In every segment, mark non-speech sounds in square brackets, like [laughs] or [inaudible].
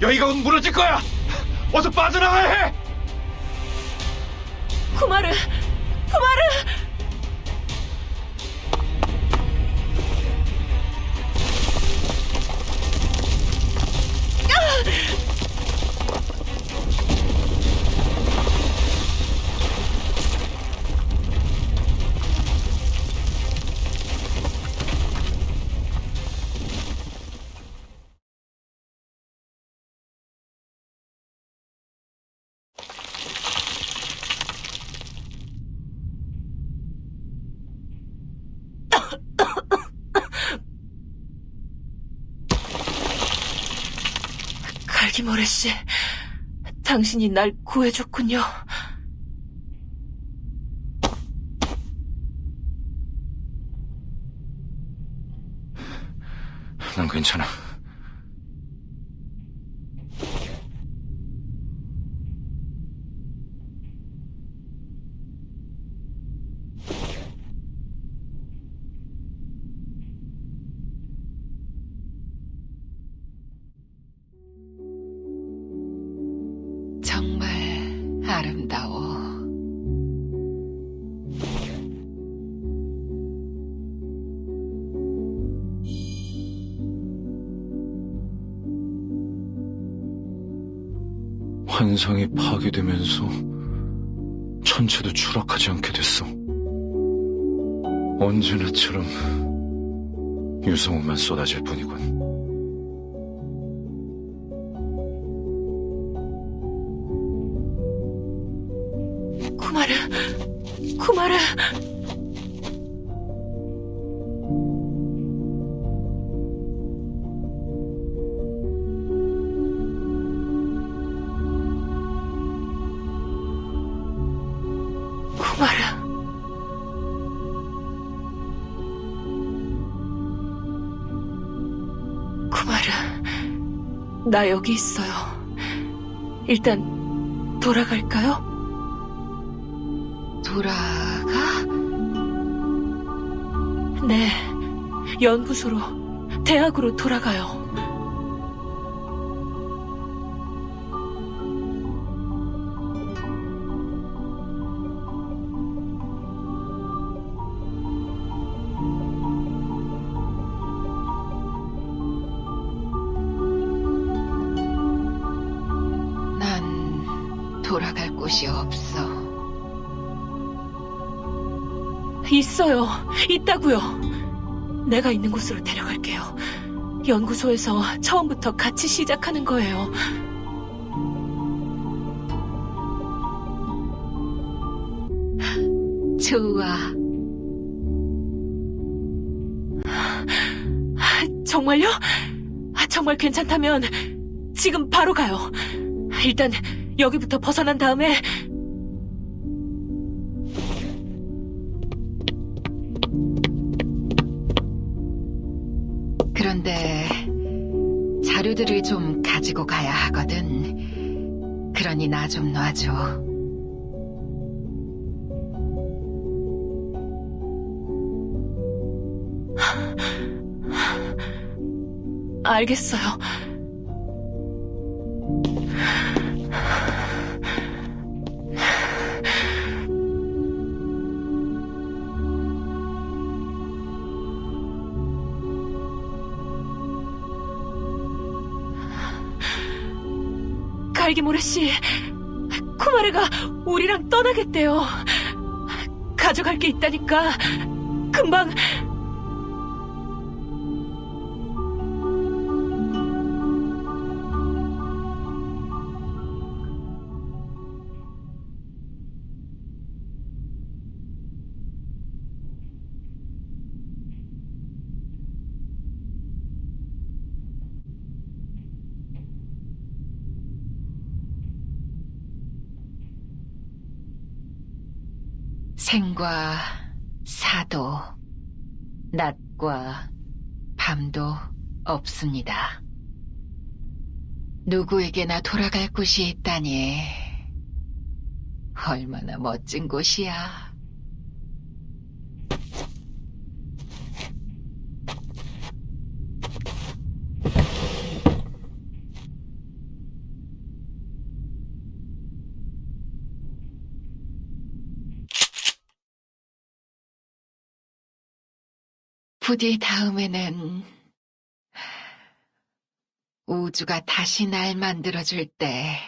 여기가 곧 무너질 거야. 어서 빠져나가야 해. 쿠마르! 쿠마르! 갈기모레 씨, 당신이 날 구해줬군요. 난 괜찮아. 환상이 파괴되면서 천체도 추락하지 않게 됐어. 언제나처럼 유성우만 쏟아질 뿐이군. 쿠마르, 쿠마르. 나 여기 있어요. 일단 돌아갈까요? 돌아가? 네, 연구소로, 대학으로 돌아가요. 곳이 없어. 있어요. 있다고요. 내가 있는 곳으로 데려갈게요. 연구소에서 처음부터 같이 시작하는 거예요. 좋아. 정말요? 아, 정말 괜찮다면 지금 바로 가요. 일단 여기부터 벗어난 다음에 그런데 자료들을 좀 가지고 가야 하거든. 그러니 나 좀 놔줘. 알겠어요. 갈기모레 씨, 쿠마르가 우리랑 떠나겠대요. 가져갈 게 있다니까 금방 생과 사도, 낮과 밤도 없습니다. 누구에게나 돌아갈 곳이 있다니. 얼마나 멋진 곳이야. 부디 다음에는 우주가 다시 날 만들어줄 때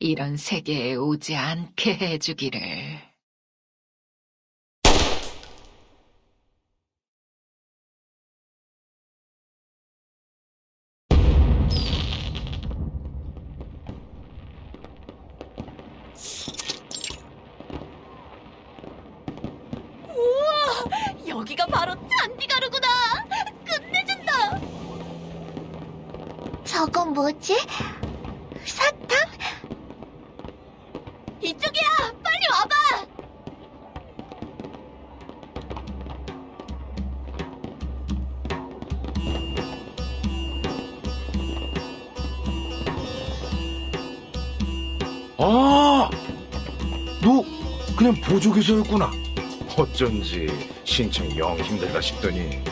이런 세계에 오지 않게 해주기를. 여기가 바로 잔디가루구나. 끝내준다. 저건 뭐지? 사탕? 이쪽이야. 빨리 와봐. 아! 너 그냥 보조교사였구나. 어쩐지 신청 영 힘들다 싶더니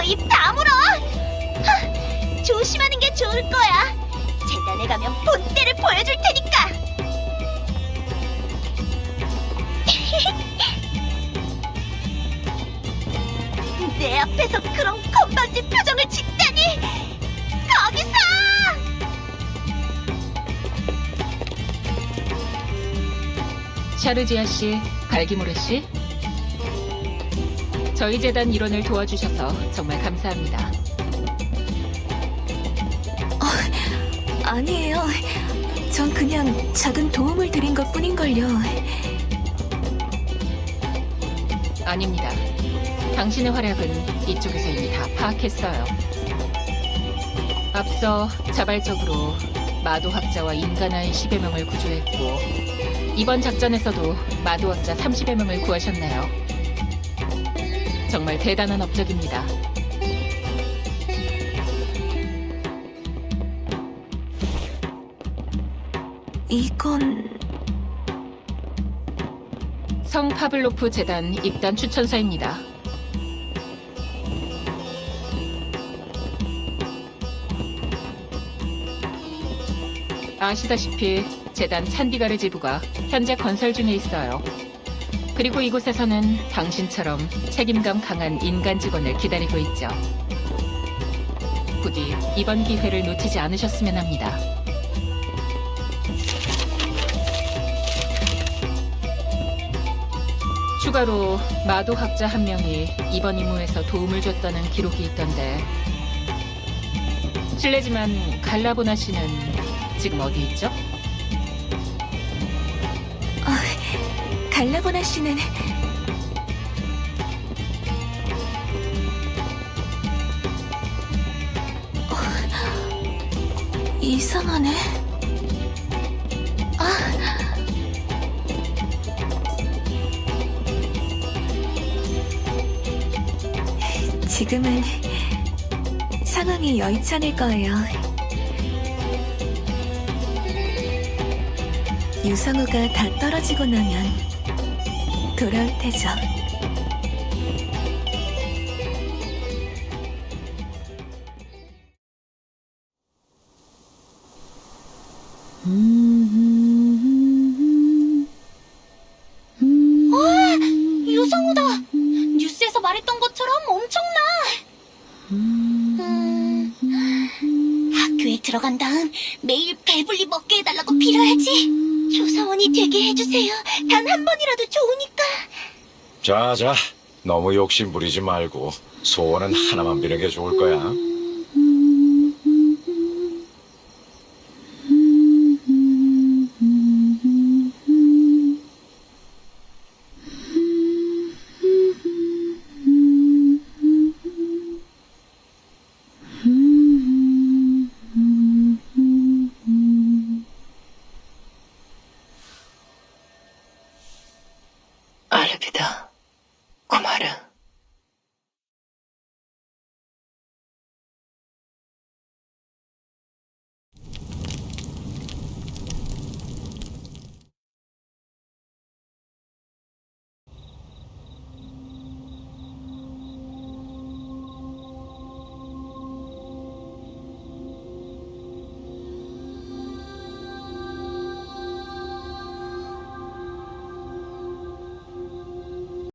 그입 다물어! 하, 조심하는 게 좋을 거야. 재단에 가면 본때를 보여줄 테니까. [laughs] 내 앞에서 그런 건방진 표정을 짓다니! 거기서! 샤르지아 씨, 갈기모레 씨. 저희 재단 일원을 도와주셔서 정말 감사합니다. 아니에요. 전 그냥 작은 도움을 드린 것 뿐인걸요. 아닙니다. 당신의 활약은 이쪽에서 이미 다 파악했어요. 앞서 자발적으로 마도학자와 인간아이 10여 명을 구조했고, 이번 작전에서도 마도학자 30여 명을 구하셨네요. 정말 대단한 업적입니다. 이건 성 파블로프 재단 입단 추천서입니다. 아시다시피 재단 찬디가르 지부가 현재 건설 중에 있어요. 그리고 이곳에서는 당신처럼 책임감 강한 인간 직원을 기다리고 있죠. 부디 이번 기회를 놓치지 않으셨으면 합니다. 추가로 마도학자 한 명이 이번 임무에서 도움을 줬다는 기록이 있던데 실례지만 갈라보나 씨는 지금 어디 있죠? 갈라보나 씨는 어, 이상하네. 아. 지금은 상황이 여의치 않을 거예요. 유성우가 다 떨어지고 나면 돌아올 테죠. 유성우다! 뉴스에서 말했던 것처럼 엄청나! 음, 학교에 들어간 다음 매일 배불리 먹게 해달라고 빌어야지. 조사원이 되게 해주세요. 단 한 번이라도 좋으니까. 자자 너무 욕심 부리지 말고 소원은 하나만 비는 게 좋을 거야.